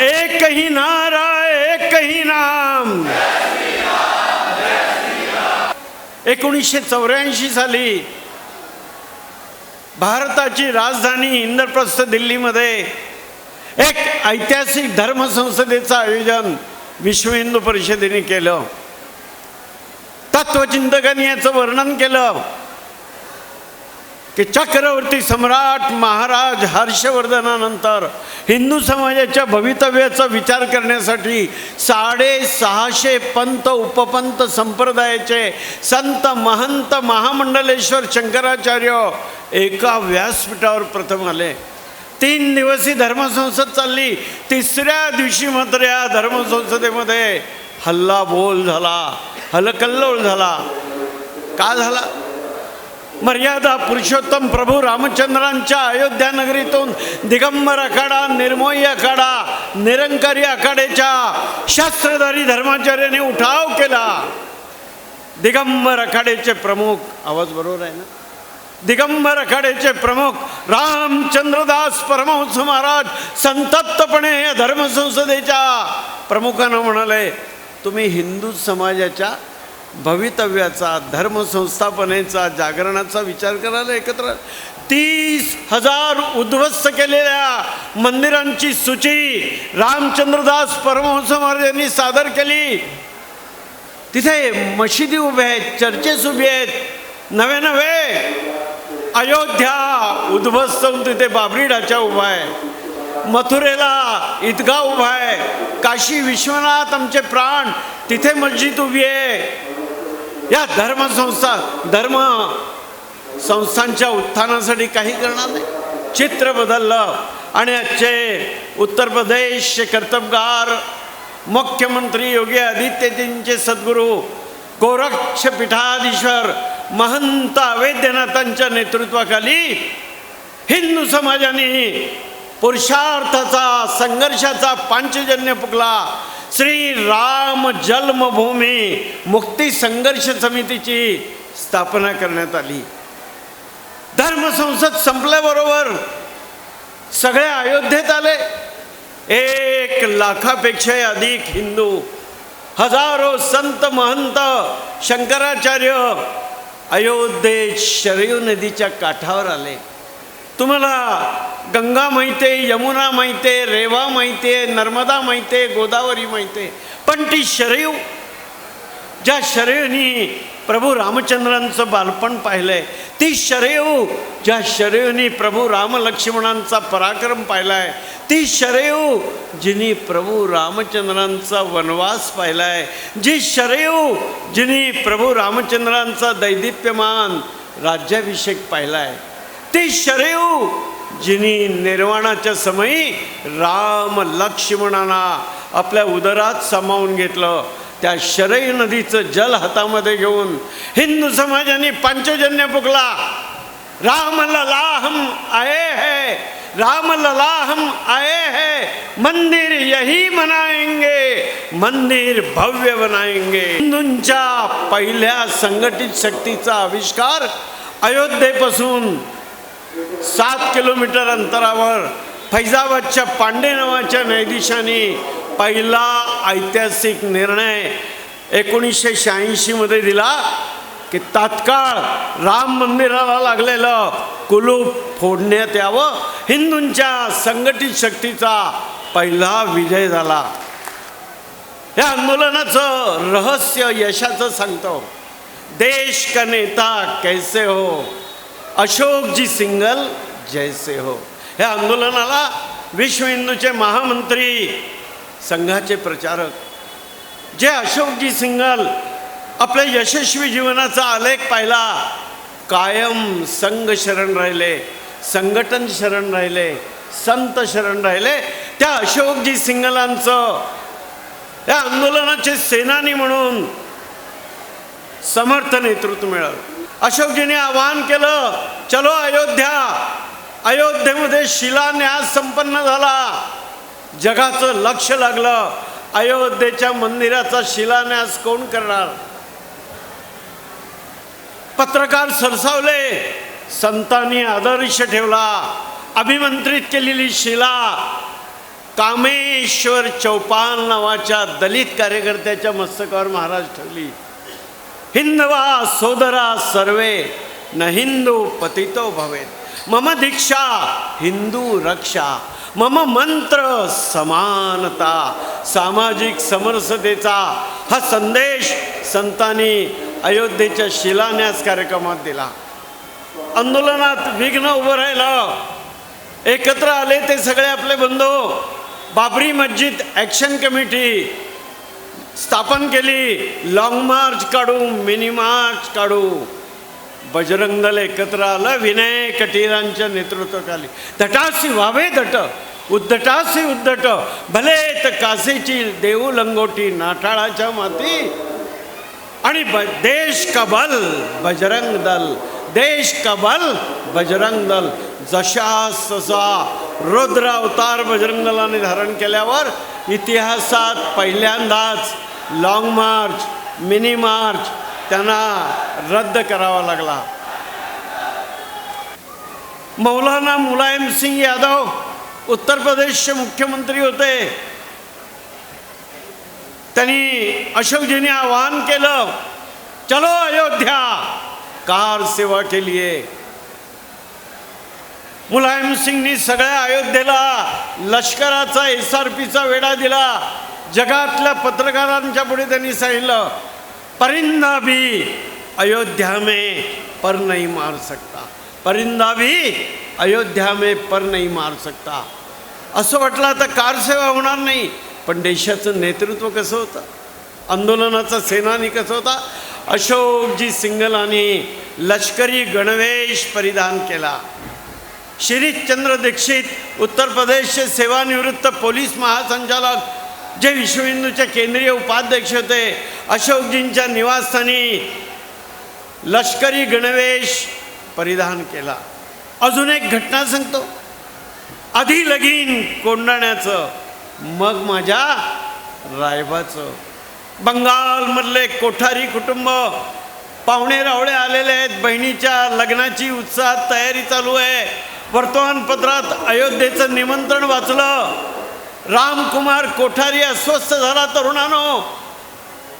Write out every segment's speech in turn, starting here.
एकही नारा एकही नाम. एकोणीसशे चौऱ्याऐंशी साली भारताची राजधानी इंद्रप्रस्थ दिल्लीमध्ये एक ऐतिहासिक धर्मसंसदेचं आयोजन विश्व हिंदू परिषदेने केलं. तत्वचिंतकांनी याचं वर्णन केलं. की चक्रवर्ती सम्राट महाराज हर्षवर्धनानंतर हिंदू समाजाच्या भवितव्याचा विचार करण्यासाठी साडेसहाशे पंत उपपंत संप्रदायाचे संत महंत महामंडलेश्वर शंकराचार्य एका व्यासपीठावर प्रथम आले. तीन दिवसी धर्मसंसद चालली. तिसऱ्या दिवशी मात्र या धर्मसंसदेमध्ये हल्ला बोल झाला हलकल्लोळ झाला. का झाला? मर्यादा पुरुषोत्तम प्रभू रामचंद्रांच्या अयोध्या नगरीतून दिगंबर आखाडा निर्मोही आखाडा निरंकारी आखाड्याच्या शास्त्रधारी धर्माचार्याने उठाव केला. दिगंबर आखाड्याचे प्रमुख आवाज बरोबर आहे ना? दिगंबर आखाड्याचे प्रमुख रामचंद्रदास परमहंस महाराज संतप्तपणे या धर्मसंसदेच्या प्रमुखानं म्हणाले तुम्ही हिंदू समाजाच्या भवितव्याचा धर्मसंस्थापनेचा जागरणाचा विचार करायला एकत्र. तीस हजार उद्ध्वस्त केलेल्या मंदिरांची सूची रामचंद्रदास परमहंस महाराजांनी सादर केली. तिथे मशिदी उभे आहेत चर्चेस उभे आहेत. नवे नवे अयोध्या उद्ध्वस्त होऊन तिथे बाबरी ढाचा उभा आहे. मथुरेला ईदगा उभा आहे. काशी विश्वनाथ आमचे प्राण तिथे मस्जिद उभी आहे. या धर्मसंस्था धर्म संस्थांच्या उत्थानासाठी काही करणार नाही. चित्र बदललं आणि आजचे उत्तर प्रदेशचे कर्तबगार मुख्यमंत्री योगी आदित्यजींचे सद्गुरू गोरक्ष पीठाधीश्वर महंत अवैद्यनाथांच्या नेतृत्वाखाली हिंदू समाजाने पुरुषार्थाचा संघर्षाचा पांचजन्य पुकला. श्री राम जन्मभूमी मुक्ती संघर्ष समितीची स्थापना करण्यात आली. धर्मसंसद संपल्याबरोबर सगळे अयोध्येत आले. एक लाखापेक्षा अधिक हिंदू हजारो संत महंत शंकराचार्य अयोध्येत शरयू नदीच्या काठावर आले. तुम्हाला गंगा माहिती आहे यमुना माहिती आहे रेवा माहिती आहे नर्मदा माहिती आहे गोदावरी माहिती. आहे पण ती शरयू ज्या शरयूनी प्रभू रामचंद्रांचं बालपण पाहिलंय ती शरयू ज्या शरयूनी प्रभू राम लक्ष्मणांचा पराक्रम पाहिलाय ती शरयू जिनी प्रभू रामचंद्रांचा वनवास पाहिलाय जी शरयू जिनी प्रभू रामचंद्रांचा दैदिप्यमान राज्याभिषेक पाहिलाय ते शरयू जिनी निर्वाणाच्या समयी राम लक्ष्मणांना आपल्या उदरात सामावून घेतलं. त्या शरयू नदीचं जल हातामध्ये घेऊन हिंदू समाजाने पंचजन्य फुकला. राम ललाहम आए है राम ललाहम आए है मंदिर यही बनाएंगे मंदिर भव्य बनाएंगे. हिंदूंच्या पहिल्या संघटित शक्तीचा आविष्कार अयोध्येपासून सात किलोमीटर अंतरावर फैजाबादच्या पांडे नावाच्या न्यायाधीशाने पहिला ऐतिहासिक निर्णय एकोणीसशे शहाऐंशीमध्ये दिला की तात्काळ राम मंदिराला लागलेलं कुलूप फोडण्यात यावं. हिंदूंच्या संघटित शक्तीचा पहिला विजय झाला. या आंदोलनाचं रहस्य यशाचं सांगतो. देश का नेता कैसे हो? अशोकजी सिंगल जैसे हो. या आंदोलनाला विश्व हिंदूचे महामंत्री संघाचे प्रचारक. जे अशोकजी सिंगल आपल्या यशस्वी जीवनाचा आलेख पाहिला कायम संघ शरण राहिले संघटन शरण राहिले संत शरण राहिले. त्या अशोकजी सिंगलांचं या आंदोलनाचे सेनानी म्हणून समर्थ नेतृत्व मिळालं. अशोकजीने आवाहन केलं चलो अयोध्या अयोध्येमध्ये शिलान्यास संपन्न झाला. जगाचं लक्ष लागलं अयोध्येच्या मंदिराचा शिलान्यास कोण करणार? पत्रकार सरसावले संतांनी आदर्श ठेवला अभिमंत्रित केलेली शिला कामेश्वर चौपाल नावाच्या दलित कार्यकर्त्याच्या मस्तकावर महाराज ठेवली. हिंदवा सोदरा सर्वे न हिंदू पतितो भवेत। मम दीक्षा हिंदू रक्षा। मम मंत्र समानता। सामाजिक समरसतेचा हा संदेश संतांनी अयोध्येच्या शिलान्यास कार्यक्रमात दिला। आंदोलनात विघ्न उभं राहिलं। एकत्र आले ते सगळे आपले बंधू। बाबरी मस्जिद ॲक्शन कमिटी स्थापन केली. लॉंग मार्च काढू मिनी मार्च काढू. बजरंग दल एकत्र आलं विनय कटीरांच्या नेतृत्वाखाली. धटासी व्हावे धट उद्धटासी उद्धट. भले तर कासेची देऊ लंगोटी नाठाळाच्या माती. आणि ब देश का बल बजरंग दल देश का बल बजरंग दल जशा ससा रुद्र अवतार बजरंगलाने धारण केल्यावर इतिहासात पहिल्यांदाच लॉंग मार्च मिनी मार्च त्यांना रद्द करावा लागला. मौलाना मुलायम सिंग यादव उत्तर प्रदेशचे मुख्यमंत्री होते. त्यांनी अशोकजीने आवाहन केलं चलो अयोध्या कार सेवा केली आहे मुलायम सिंगनी सगळ्या अयोध्येला लष्कराचा एस आर पीचा वेढा दिला. जगातल्या पत्रकारांच्या पुढे त्यांनी सांगितलं परिंदा भी अयोध्या में पर नाही मार सकता. परिंदा भी अयोध्या में पर नाही मार सकता. असं वाटलं आता कारसेवा होणार नाही पण देशाचं नेतृत्व कसं होतं? आंदोलनाचा सेनानी कसं होता? अशोकजी सिंगलांनी लष्करी गणवेश परिधान केला. शिरीषचंद्र दीक्षित उत्तर प्रदेशचे सेवानिवृत्त पोलीस महासंचालक जे विश्वहिंदूचे केंद्रीय उपाध्यक्ष होते अशोकजींच्या निवासस्थानी लष्करी गणवेश परिधान केला. अजून एक घटना सांगतो. आधी लगीन कोंडाण्याचं मग माझ्या रायबाचं. बंगालमधले कोठारी कुटुंब पाहुणे रावळे आलेले आहेत बहिणीच्या लग्नाची उत्साहात तयारी चालू आहे. वर्तमानपत्रात अयोध्येचं निमंत्रण वाचलं. रामकुमार कोठारी अस्वस्थ झाला तरुणानो.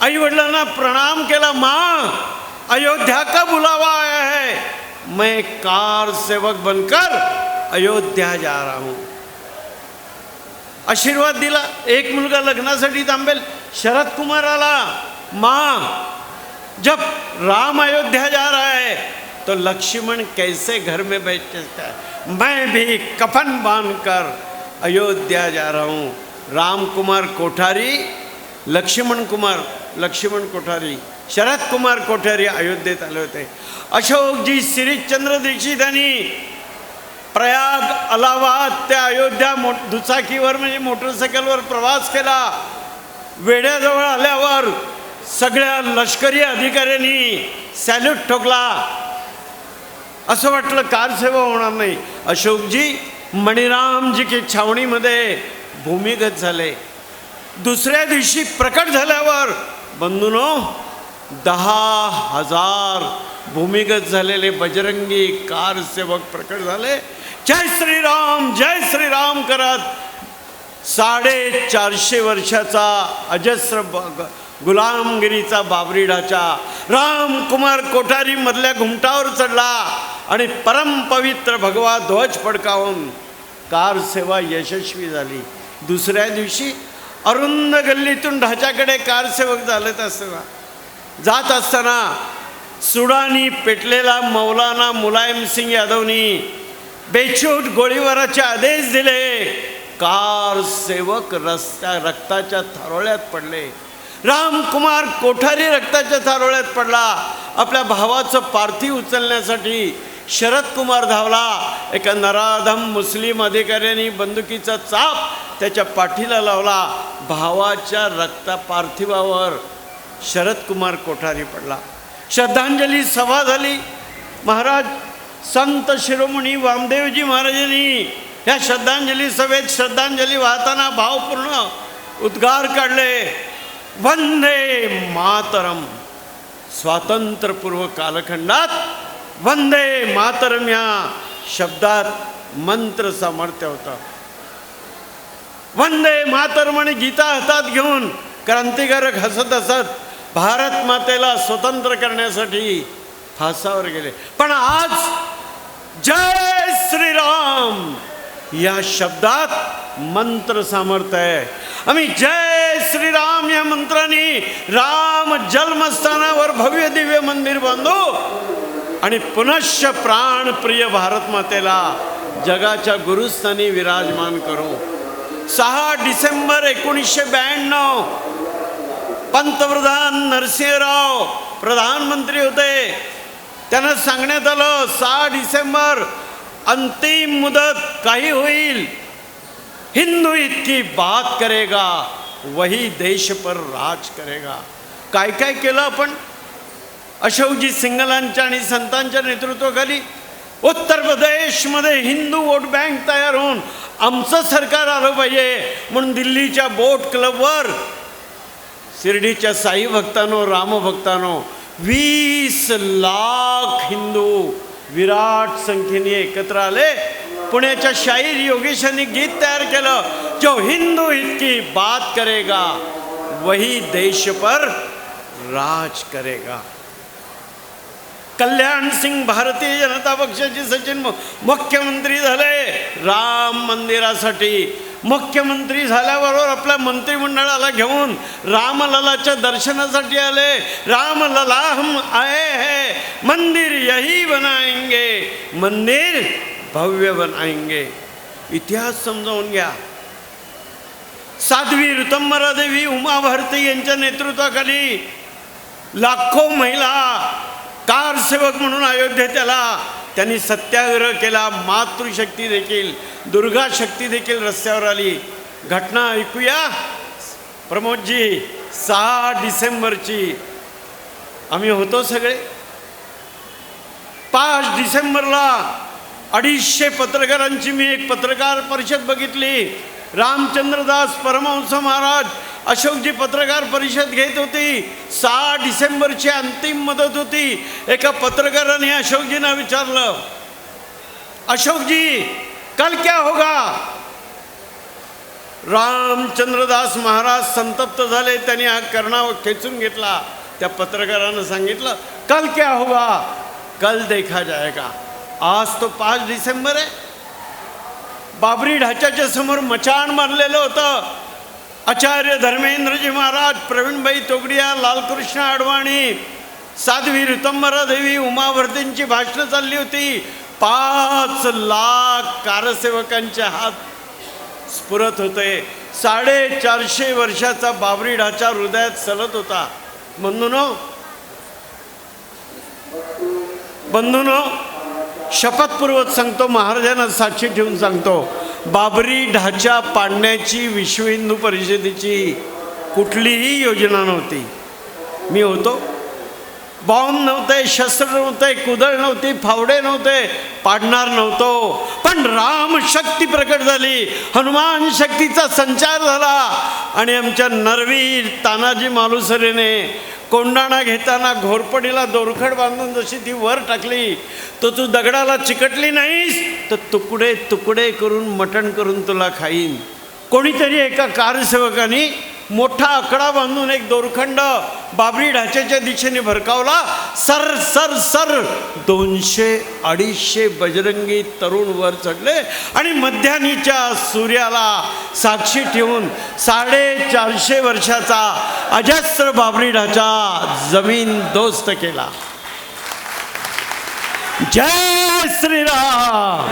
आई वडिलांना प्रणाम केला मा अयोध्या का बुलावा आया है? मैं कार सेवक बनकर अयोध्या जा रहा हूं. आशीर्वाद दिला. एक मुलगा लग्नासाठी थांबेल. शरद कुमार आला मा जब राम अयोध्या जा रहा है तो लक्ष्मण कैसे घर में बैठ सकता है? मैं भी कफन बांधकर अयोध्या जा रहा हूँ। राम कुमार कोठारी, लक्ष्मण कुमार, लक्ष्मण कोठारी, शरद कुमार कोठारी अयोध्येत आले होते अशोकजी श्रीचंद्र दीक्षित प्रयाग, अलाहाबाद, त्या अयोध्या मो दुचाकीवर म्हणजे मोटरसायकलवर प्रवास केला। वेड्याजवळ आल्यावर सगळ्या लष्करी अधिकाऱ्यांनी सॅल्यूट ठोकला। असं वाटलं कारसेवा होणार नाही. अशोकजी मणिरामजी की छावणीमध्ये भूमिगत झाले. दुसऱ्या दिवशी प्रकट झाल्यावर बंधूनो दहा हजार भूमिगत झालेले बजरंगी कार सेवक प्रकट झाले. जय श्रीराम जय श्रीराम करत साडेचारशे वर्षाचा अजस्र ब- गुलामगिरीचा बाबरी ढाचा रामकुमार कोठारी मधल्या घुमटावर चढला. आणि परमपवित्र भगवा ध्वज फडकावून कार सेवा यशस्वी झाली. दुसऱ्या दिवशी अरुंद गल्लीतून ढाच्याकडे कारसेवक झालेत असताना जात असताना सुडानी पेटलेला मौलाना मुलायम सिंग यादवनी बेछूट गोळीबाराचे आदेश दिले. कार सेवक रस्त्या रक्ताच्या थारोळ्यात पडले. रामकुमार कोठारी रक्ताच्या थारोळ्यात पडला. आपल्या भावाचं पार्थिव उचलण्यासाठी शरद कुमार धावला. एका नराधम मुस्लिम अधिकाऱ्यांनी बंदुकीचा चाप त्याच्या पाठीला लावला. भावाच्या रक्ता पार्थिवावर शरद कुमार कोठारी पडला. श्रद्धांजली सभा झाली. महाराज संत शिरोमणी वामदेवजी महाराजांनी या श्रद्धांजली सभेत श्रद्धांजली वाहताना भावपूर्ण उद्गार काढले. वंदे मातरम. स्वातंत्र्यपूर्व कालखंडात वंदे मातरम या शब्दात मंत्र सामर्थ्य होतं. वंदे मातरम आणि गीता हातात घेऊन क्रांतिकारक हसत हसत भारत मातेला स्वतंत्र करण्यासाठी फासावर गेले. पण आज जय श्रीराम या शब्दात मंत्र सामर्थ्य आहे. आम्ही जय श्रीराम या मंत्राने राम जन्मस्थानावर भव्य दिव्य मंदिर बांधू. आणि पुनश्च प्राणप्रिय भारत मातेला जगाच्या गुरुस्थानी विराजमान करू. सहा डिसेंबर एकोणीसशे ब्याण्णव पंतप्रधान नरसिंहराव प्रधानमंत्री होते. त्यांना सांगण्यात आलं सहा डिसेंबर अंतिम मुदत काही होईल? हिंदू इतकी बात करेगा वही देश पर राज करेगा. काय काय केलं आपण? अशोकजी सिंगलांच्या आणि संतांच्या नेतृत्वाखाली उत्तर प्रदेशमध्ये हिंदू वोट बँक तयार होऊन आमचं सरकार आलं पाहिजे म्हणून दिल्लीच्या बोट क्लबवर शिर्डीच्या साई भक्तानो रामभक्तानो वीस लाख हिंदू विराट संख्येने एकत्र आले. पुण्याच्या शाहीर योगेशांनी गीत तयार केलं जो हिंदू इतकी बात करेगा वही देश पर राज करेगा. कल्याण सिंग भारतीय जनता पक्षाचे सचिन मुख्यमंत्री झाले. राम मंदिरासाठी. मुख्यमंत्री झाल्याबरोबर आपल्या मंत्रिमंडळाला घेऊन रामललाच्या दर्शनासाठी आले. रामलला हम आए है मंदिर यही बनाएंगे मंदिर भव्य बनाएंगे. इतिहास समजावून घ्या. साध्वी ऋतंबरा देवी उमा भारती यांच्या नेतृत्वाखाली लाखो महिला कारसेवक म्हणून अयोध्येत आला त्यांनी सत्याग्रह केला. मातृशक्ती देखील दुर्गा शक्ती देखील रस्त्यावर आली. घटना ऐकूया. प्रमोदजी सहा डिसेंबरची. आम्ही होतो सगळे. पाच डिसेंबरला अडीचशे पत्रकारांची मी एक पत्रकार परिषद बघितली. रामचंद्रदास परमहंस महाराज अशोकजी पत्रकार परिषद घेत होती. सहा डिसेंबरची अंतिम मदत होती. एका पत्रकाराने अशोकजींना विचारलं अशोकजी कल क्या होगा? रामचंद्रदास महाराज संतप्त झाले. त्यांनी हा कर्णा खेचून घेतला. त्या पत्रकारानं सांगितलं कल क्या होगा? कल देखा जाएगा. आज तो पाच डिसेंबर आहे. बाबरी ढाच्याच्या समोर मचाण मारलेलं होतं. आचार्य धर्मेंद्रजी महाराज प्रवीणबाई तोगडिया लालकृष्ण अडवाणी साध्वी ऋतंबरा देवी उमावर्तींची भाषणं चालली होती. पाच लाख कारसेवकांचे हात स्फुरत होते. साडेचारशे वर्षाचा बाबरी ढाचा हृदयात सलत होता. बंधूनो बंधूनो शपथपूर्वक सांगतो महाराजांना साक्षी ठेवून सांगतो बाबरी ढाचा पाडण्याची विश्व हिंदू परिषदेची कुठलीही योजना नव्हती. मी होतो. बॉम्ब नव्हते शस्त्र नव्हते कुदळ नव्हती फावडे नव्हते पाडणार नव्हतो. पण राम शक्ती प्रकट झाली हनुमान शक्तीचा संचार झाला आणि आमच्या नरवीर तानाजी मालुसरेने कोंडाणा घेताना घोरपडीला दोरखड बांधून जशी ती वर टाकली तर तू दगडाला चिकटली नाहीस. तर तुकडे तुकडे करून मटण करून तुला खाईन. कोणीतरी एका कारसेवकाने मोठा आकडा बांधून एक दोरखंड बाबरी ढाच्याच्या दिशेने भरकावला. सर सर सर दोनशे अडीचशे बजरंगी तरुण वर चढले आणि मध्यानीच्या सूर्याला साक्षी ठेवून साडेचारशे वर्षाचा अजस्त्र बाबरी ढाचा जमीन दोस्त केला. जय श्रीराम.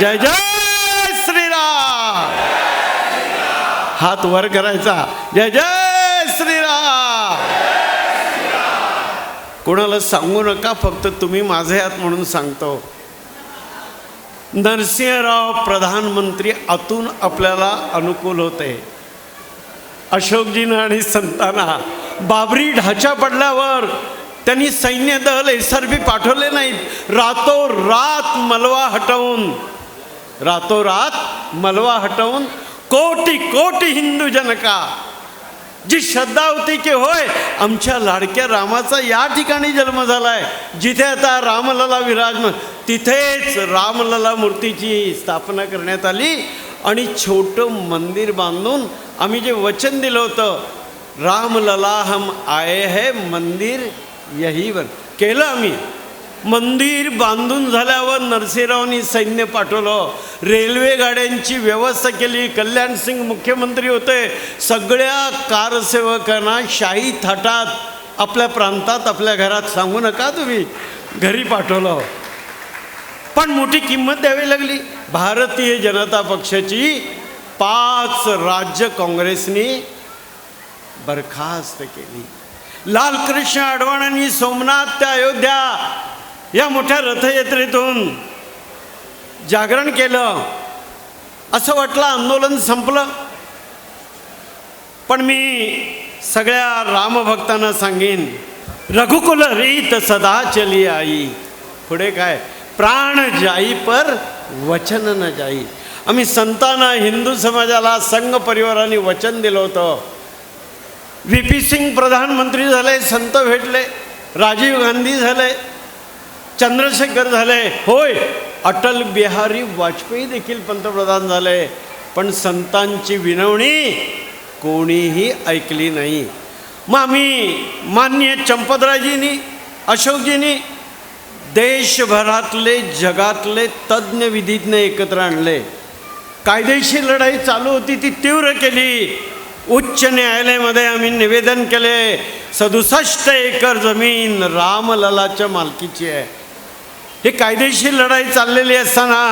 जय जय श्रीराम हात वर करायचा. जय जय श्रीराम. कोणाला सांगू नका फक्त तुम्ही माझे आहात म्हणून सांगतो. नरसिंहराव प्रधानमंत्री आतून आपल्याला अनुकूल होते. अशोकजीनं आणि संतांना बाबरी ढाचा पडल्यावर त्यांनी सैन्य दल एस आर पी पाठवले नाहीत. रातोरात मलवा हटवून रातोरात मलवा हटवून कोटी कोटी हिंदू जनका जी श्रद्धा होती की होय आमच्या लाडक्या रामाचा या ठिकाणी जन्म झालाय. जिथे आता रामलला विराजमान तिथेच रामलला मूर्तीची स्थापना करण्यात आली. आणि छोटं मंदिर बांधून आम्ही जे वचन दिलं होतं रामलला हम आये है मंदिर यही वर केलं आम्ही. मंदिर बांधून झाल्यावर नरसिंहरावनी सैन्य पाठवलं. रेल्वे गाड्यांची व्यवस्था केली. कल्याण सिंग मुख्यमंत्री होते. सगळ्या कारसेवकांना शाही थाटात आपल्या प्रांतात आपल्या घरात सांगू नका तुम्ही. घरी पाठवलं. पण मोठी किंमत द्यावी लागली. भारतीय जनता पक्षाची पाच राज्य काँग्रेसने बरखास्त केली. लालकृष्ण अडवाणांनी सोमनाथ ते अयोध्या या मोठ्या रथयात्रेतून जागरण केलं. असं वाटलं आंदोलन संपलं. पण मी सगळ्या रामभक्तांना सांगेन रघुकुल रीत सदा चली आई. पुढे काय? प्राण जाई पर वचन न जाई. आम्ही संतांना हिंदू समाजाला संघ परिवाराने वचन दिलं होतं. व्ही पी सिंग प्रधानमंत्री झाले संत भेटले राजीव गांधी झाले चंद्रशेखर झाले. होय अटल बिहारी वाजपेयी देखील पंतप्रधान झाले. पण संतांची विनवणी कोणीही ऐकली नाही. मग आम्ही मान्य चंपतराजींनी अशोकजींनी देशभरातले जगातले तज्ज्ञ विधीज्ञ एकत्र आणले. कायदेशीर लढाई चालू होती ती तीव्र केली. उच्च न्यायालयामध्ये आम्ही निवेदन केले सदुसष्ट एकर जमीन रामललाच्या मालकीची आहे. ही कायदेशीर लढाई चाललेली असताना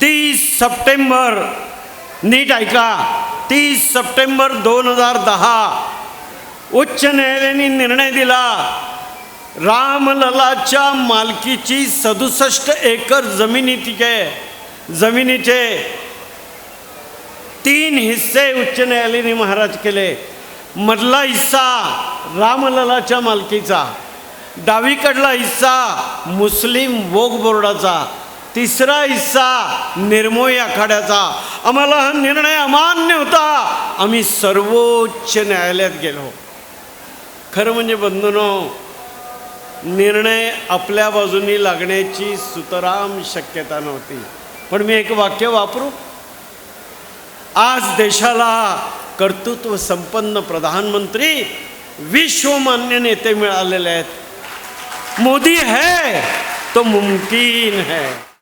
तीस सप्टेंबर नीट ऐका तीस सप्टेंबर दोन हजार दहा उच्च न्यायालयाने निर्णय दिला रामललाच्या मालकीची सदुसष्ट एकर जमिनीचे जमिनीचे तीन हिस्से उच्च न्यायालयाने महाराज केले. मधला हिस्सा रामललाच्या मालकीचा डावीकडला हिस्सा मुस्लिम वोग बोर्डाचा तिसरा हिस्सा निर्मोही आखाड्याचा. आम्हाला हा निर्णय अमान्य होता. आम्ही सर्वोच्च न्यायालयात गेलो. खरं म्हणजे बंधनो निर्णय आपल्या बाजूनी लागण्याची सुतराम शक्यता नव्हती. पण मी एक वाक्य वापरू? आज देशाला कर्तृत्व संपन्न प्रधानमंत्री विश्वमान्य नेते मिळालेले आहेत. मोदी है तो मुमकिन है.